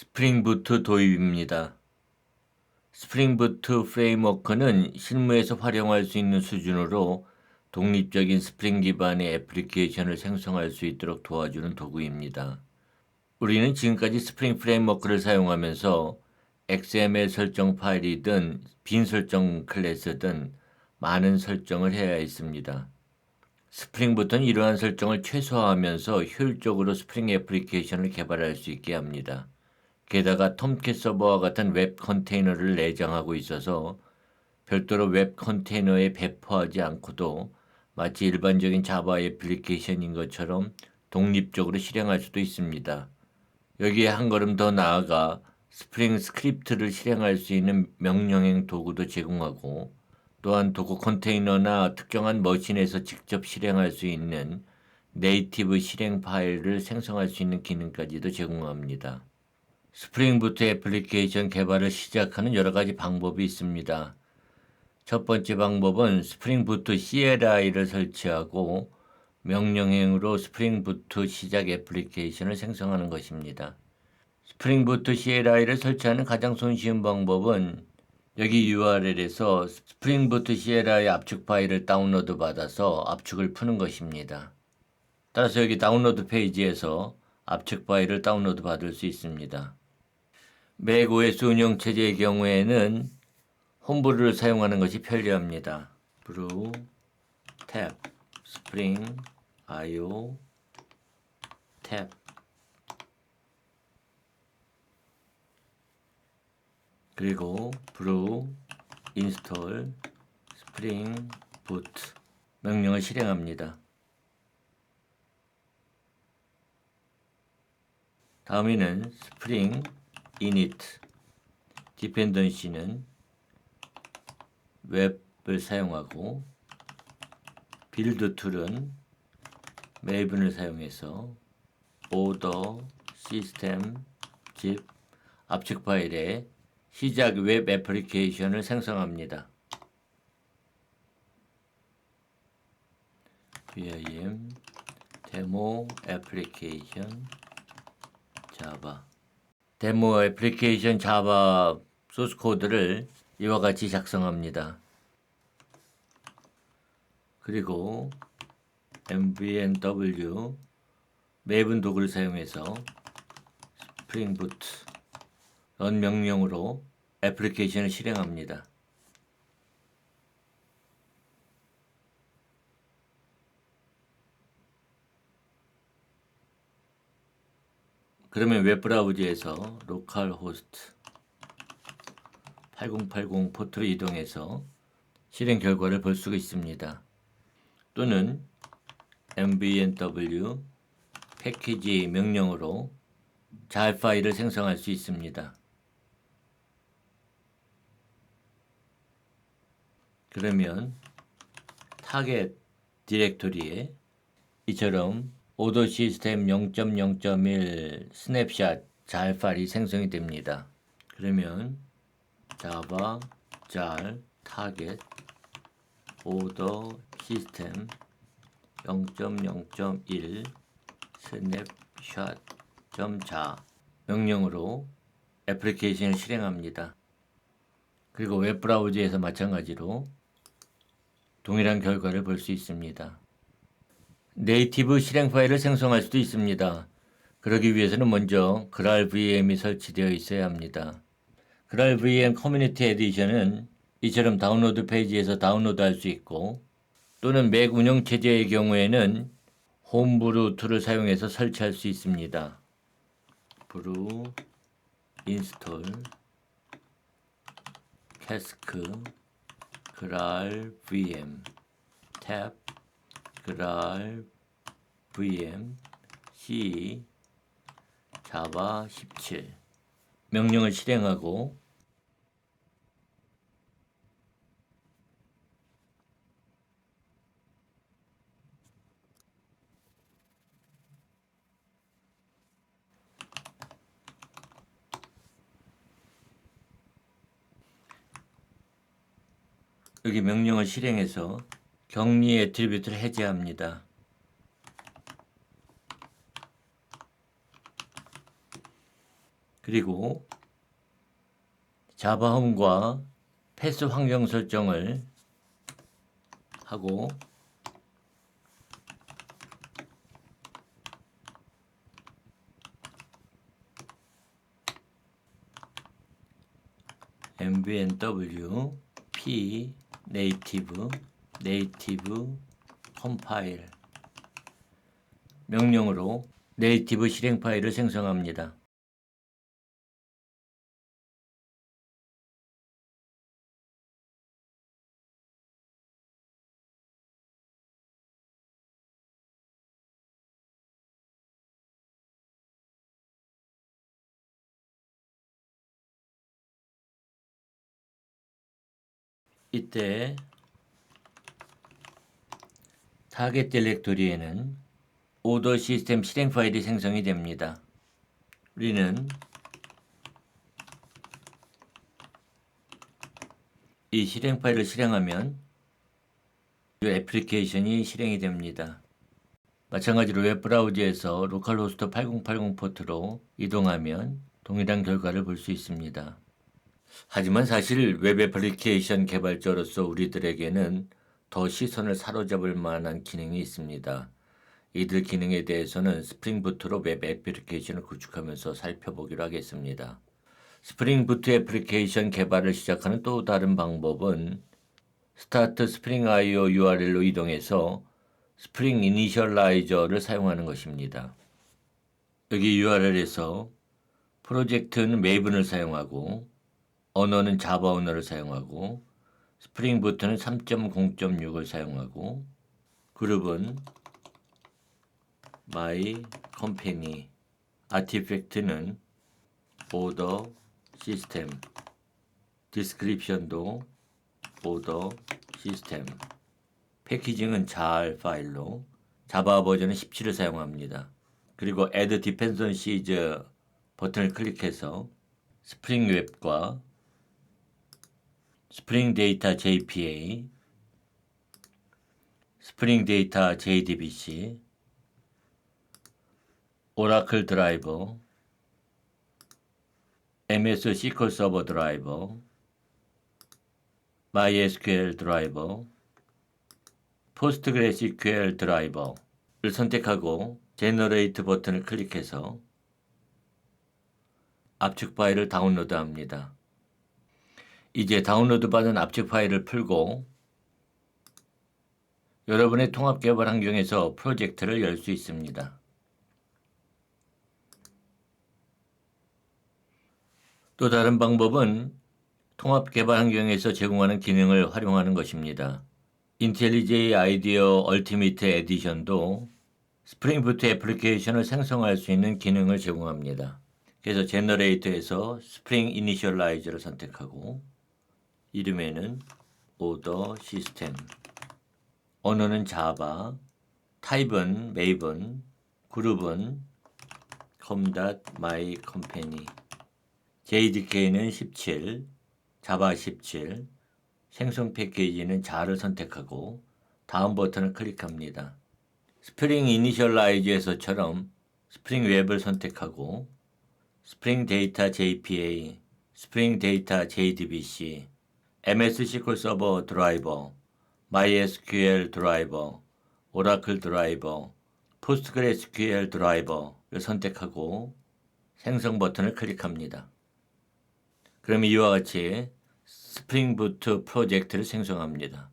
스프링부트 도입입니다. 스프링부트 프레임워크는 실무에서 활용할 수 있는 수준으로 독립적인 스프링 기반의 애플리케이션을 생성할 수 있도록 도와주는 도구입니다. 우리는 지금까지 스프링 프레임워크를 사용하면서 XML 설정 파일이든 빈 설정 클래스든 많은 설정을 해야 했습니다. 스프링부터는 이러한 설정을 최소화하면서 효율적으로 스프링 애플리케이션을 개발할 수 있게 합니다. 게다가 톰캣 서버와 같은 웹 컨테이너를 내장하고 있어서 별도로 웹 컨테이너에 배포하지 않고도 마치 일반적인 자바 애플리케이션인 것처럼 독립적으로 실행할 수도 있습니다. 여기에 한 걸음 더 나아가 스프링 스크립트를 실행할 수 있는 명령행 도구도 제공하고 또한 도구 컨테이너나 특정한 머신에서 직접 실행할 수 있는 네이티브 실행 파일을 생성할 수 있는 기능까지도 제공합니다. 스프링부트 애플리케이션 개발을 시작하는 여러 가지 방법이 있습니다. 첫 번째 방법은 스프링부트 CLI를 설치하고 명령행으로 스프링부트 시작 애플리케이션을 생성하는 것입니다. 스프링부트 CLI를 설치하는 가장 손쉬운 방법은 여기 URL에서 스프링부트 CLI 압축 파일을 다운로드 받아서 압축을 푸는 것입니다. 따라서 여기 다운로드 페이지에서 압축 파일을 다운로드 받을 수 있습니다. 맥 OS 운영 체제의 경우에는 홈브루를 사용하는 것이 편리합니다. 브루 탭 스프링 IO 탭 그리고 브루 인스톨 스프링 부트 명령을 실행합니다. 다음에는 스프링 init 디펜던시는 웹을 사용하고 빌드 툴은 메이븐을 사용해서 오더 시스템 집 압축 파일에 시작 웹 애플리케이션을 생성합니다. vim 데모 애플리케이션 자바 데모 애플리케이션 자바 소스 코드를 이와 같이 작성합니다. 그리고 mvnw 매분 도구를 사용해서 스프링부트 런 명령으로 애플리케이션을 실행합니다. 그러면 웹브라우저에서 로컬 호스트 8080 포트로 이동해서 실행 결과를 볼 수가 있습니다. 또는 mvnw 패키지 명령으로 잘 파일을 생성할 수 있습니다. 그러면 타겟 디렉토리에 이처럼 오더 시스템 0.0.1 스냅샷 잘 파일이 생성이 됩니다. 그러면 자바 잘 타겟 오더 시스템 0.0.1 스냅샷 점자 명령으로 애플리케이션을 실행합니다. 그리고 웹브라우저에서 마찬가지로 동일한 결과를 볼 수 있습니다. 네이티브 실행 파일을 생성할 수도 있습니다. 그러기 위해서는 먼저 그랄 VM이 설치되어 있어야 합니다. 그랄 VM 커뮤니티 에디션은 이처럼 다운로드 페이지에서 다운로드할 수 있고 또는 맥 운영 체제의 경우에는 홈브루 툴을 사용해서 설치할 수 있습니다. 브루 인스톨 캐스크 그랄 VM 탭 그랄 VM C 자바 17 명령을 실행하고 여기 명령을 실행해서 격리 애트리뷰트를 해제합니다. 그리고 자바 홈과 패스 환경 설정을 하고 mvnw p 네이티브 네이티브 컴파일 명령으로 네이티브 실행 파일을 생성합니다. 이때 타겟 딜렉토리에는 오더 시스템 실행 파일이 생성이 됩니다. 우리는 이 실행 파일을 실행하면 이 애플리케이션이 실행이 됩니다. 마찬가지로 웹 브라우저에서 로컬호스트 8080 포트로 이동하면 동일한 결과를 볼 수 있습니다. 하지만 사실 웹 애플리케이션 개발자로서 우리들에게는 더 시선을 사로잡을 만한 기능이 있습니다. 이들 기능에 대해서는 스프링 부트로 웹 애플리케이션을 구축하면서 살펴보기로 하겠습니다. 스프링 부트 애플리케이션 개발을 시작하는 또 다른 방법은 스타트 스프링 IO URL로 이동해서 스프링 이니셜라이저를 사용하는 것입니다. 여기 URL에서 프로젝트는 메이븐을 사용하고 언어는 자바 언어를 사용하고 스프링 부트는 3.0.6을 사용하고 그룹은 my company 아티팩트는 order system 디스크립션도 order system 패키징은 잘 파일로 자바 버전은 17을 사용합니다. 그리고 add dependencies 버튼을 클릭해서 스프링 웹과 스프링 데이터 JPA, 스프링 데이터 JDBC, 오라클 드라이버, MS SQL 서버 드라이버, MySQL 드라이버, PostgreSQL 드라이버를 선택하고 제너레이트 버튼을 클릭해서 압축 파일을 다운로드합니다. 이제 다운로드 받은 압축 파일을 풀고 여러분의 통합 개발 환경에서 프로젝트를 열 수 있습니다. 또 다른 방법은 통합 개발 환경에서 제공하는 기능을 활용하는 것입니다. 인텔리제이 아이디어 얼티미트 에디션도 스프링 부트 애플리케이션을 생성할 수 있는 기능을 제공합니다. 그래서 제너레이터에서 스프링 이니셜라이저를 선택하고 이름에는 오더 시스템 언어는 자바 타입은 메이븐 그룹은 com.my company JDK는 17 자바 17 생성 패키지는 자를 선택하고 다음 버튼을 클릭합니다. 스프링 이니셜라이즈에서처럼 스프링 웹을 선택하고 스프링 데이터 JPA, 스프링 데이터 JDBC, MS SQL 서버 드라이버, MySQL 드라이버, 오라클 드라이버, PostgreSQL 드라이버를 선택하고 생성 버튼을 클릭합니다. 그럼 이와 같이 스프링 부트 프로젝트를 생성합니다.